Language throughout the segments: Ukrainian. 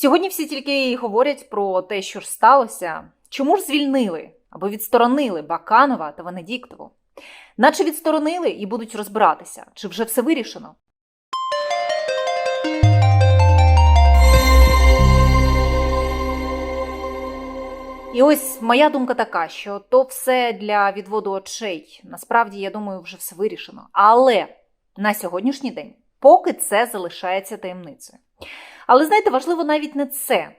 Сьогодні всі тільки й говорять про те, що ж сталося. Чому ж звільнили або відсторонили Баканова та Венедіктову? Наче відсторонили і будуть розбиратися, чи вже все вирішено. І ось моя думка така, що то все для відводу очей. Насправді, я думаю, вже все вирішено. Але на сьогоднішній день поки це залишається таємницею. Але знаєте, важливо навіть не це.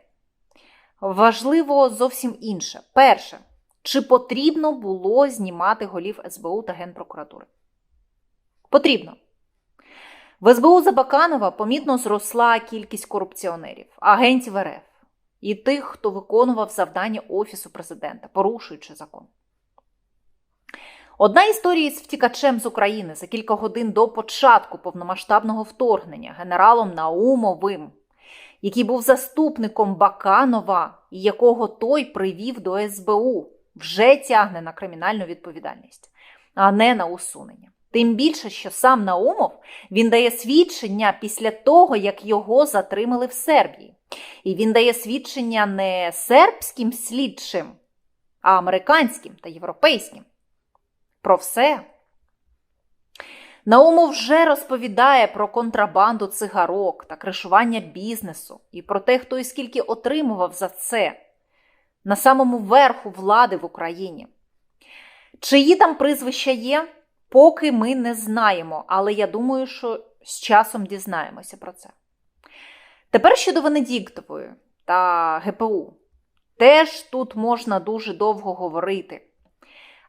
Важливо зовсім інше. Перше, чи потрібно було знімати голів СБУ та Генпрокуратури? Потрібно. В СБУ за Баканова помітно зросла кількість корупціонерів, агентів РФ і тих, хто виконував завдання Офісу президента, порушуючи закон. Одна історія з втікачем з України за кілька годин до початку повномасштабного вторгнення генералом Наумовим, який був заступником Баканова і якого той привів до СБУ, вже тягне на кримінальну відповідальність, а не на усунення. Тим більше, що сам Наумов він дає свідчення після того, як його затримали в Сербії. І він дає свідчення не сербським слідчим, а американським та європейським. Про все. Наумов вже розповідає про контрабанду цигарок та кришування бізнесу і про те, хто і скільки отримував за це на самому верху влади в Україні. Чиї там прізвища є, поки ми не знаємо, але я думаю, що з часом дізнаємося про це. Тепер щодо Венедіктової та ГПУ. Теж тут можна дуже довго говорити.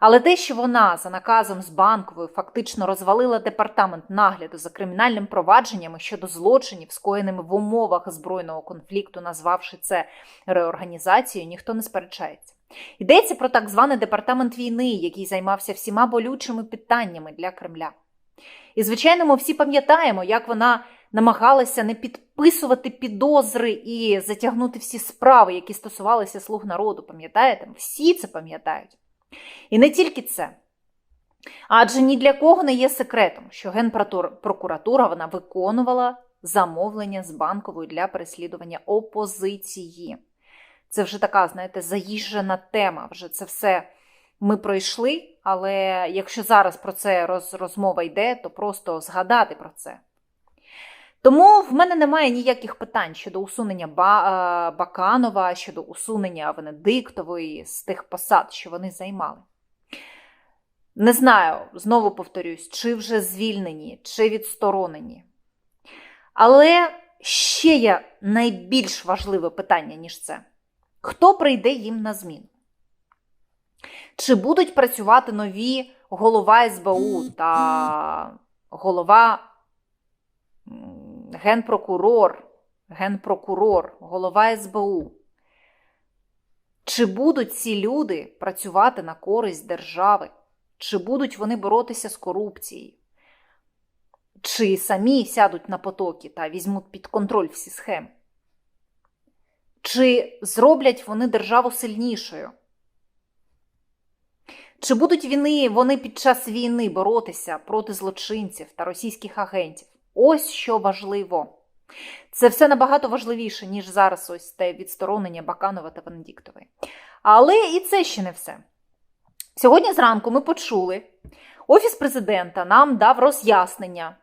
Але те, що вона за наказом з банковою фактично розвалила департамент нагляду за кримінальним провадженнями щодо злочинів, скоєними в умовах збройного конфлікту, назвавши це реорганізацією, ніхто не сперечається. Йдеться про так званий департамент війни, який займався всіма болючими питаннями для Кремля. І, звичайно, ми всі пам'ятаємо, як вона намагалася не підписувати підозри і затягнути всі справи, які стосувалися слуг народу. Пам'ятаєте? Всі це пам'ятають. І не тільки це. Адже ні для кого не є секретом, що Генпрокуратура вона виконувала замовлення з банковою для переслідування опозиції. Це вже така, знаєте, заїжджена тема. Вже це все ми пройшли. Але якщо зараз про це роз, розмова йде, то просто згадати про це. Тому в мене немає ніяких питань щодо усунення Баканова, щодо усунення Венедиктової з тих посад, що вони займали. Не знаю, знову повторюсь, чи вже звільнені, чи відсторонені. Але ще є найбільш важливе питання, ніж це: хто прийде їм на зміну? Чи будуть працювати нові голова СБУ та голова генпрокурор, генпрокурор, голова СБУ? Чи будуть ці люди працювати на користь держави? Чи будуть вони боротися з корупцією? Чи самі сядуть на потоки та візьмуть під контроль всі схеми? Чи зроблять вони державу сильнішою? Чи будуть війни, вони під час війни боротися проти злочинців та російських агентів? Ось що важливо. Це все набагато важливіше, ніж зараз ось те відсторонення Баканова та Венедіктової. Але і це ще не все. Сьогодні зранку ми почули, Офіс президента нам дав роз'яснення,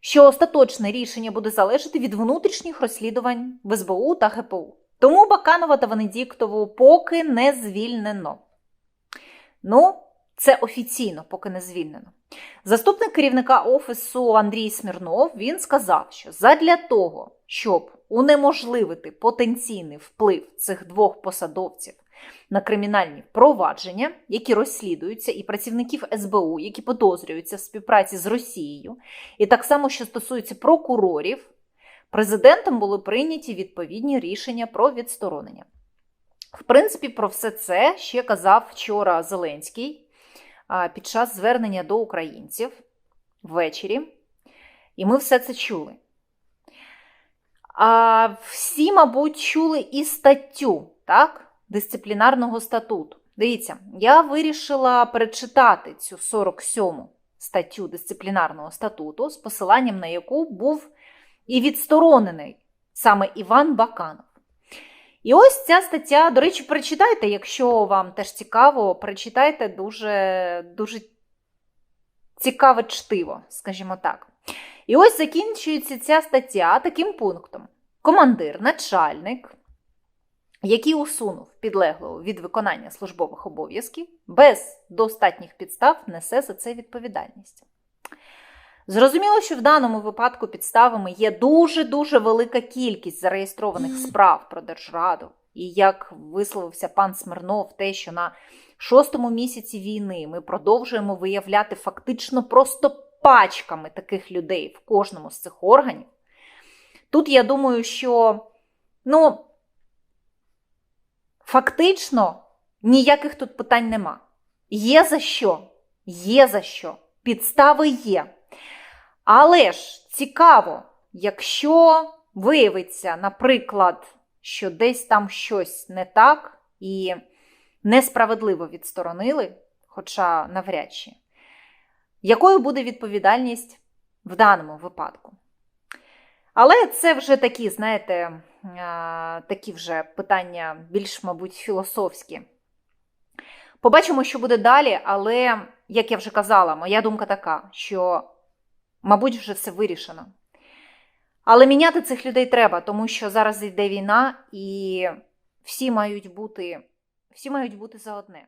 що остаточне рішення буде залежати від внутрішніх розслідувань в СБУ та ГПУ. Тому Баканова та Венедіктову поки не звільнено. Ну, це офіційно, поки не звільнено. Заступник керівника офісу Андрій Смірнов він сказав, що задля того, щоб унеможливити потенційний вплив цих двох посадовців на кримінальні провадження, які розслідуються, і працівників СБУ, які подозрюються в співпраці з Росією, і так само, що стосується прокурорів, президентом були прийняті відповідні рішення про відсторонення. В принципі, про все це ще казав вчора Зеленський під час звернення до українців ввечері. І ми все це чули. А Всі, мабуть, чули і статтю так, дисциплінарного статуту. Дивіться, я вирішила перечитати цю 47 статтю дисциплінарного статуту, з посиланням на яку був і відсторонений саме Іван Баканов. І ось ця стаття, до речі, перечитайте, якщо вам теж цікаво, перечитайте дуже, дуже цікаве чтиво, скажімо так. І ось закінчується ця стаття таким пунктом: командир, начальник, який усунув підлеглого від виконання службових обов'язків, без достатніх підстав несе за це відповідальність. Зрозуміло, що в даному випадку підставами є дуже-дуже велика кількість зареєстрованих справ про Держраду. І як висловився пан Смирнов, те, що на шостому місяці війни ми продовжуємо виявляти фактично просто пачками таких людей в кожному з цих органів. Тут я думаю, що ну, фактично ніяких тут питань нема. Є за що, є за що, підстави є. Але ж цікаво, якщо виявиться, наприклад, що десь там щось не так і несправедливо відсторонили, хоча навряд чи, якою буде відповідальність в даному випадку? Але це вже такі, знаєте, такі вже питання більш, мабуть, філософські. Побачимо, що буде далі, але, як я вже казала, моя думка така, що, мабуть, вже все вирішено. Але міняти цих людей треба, тому що зараз йде війна, і всі мають бути, всі мають бути за одне.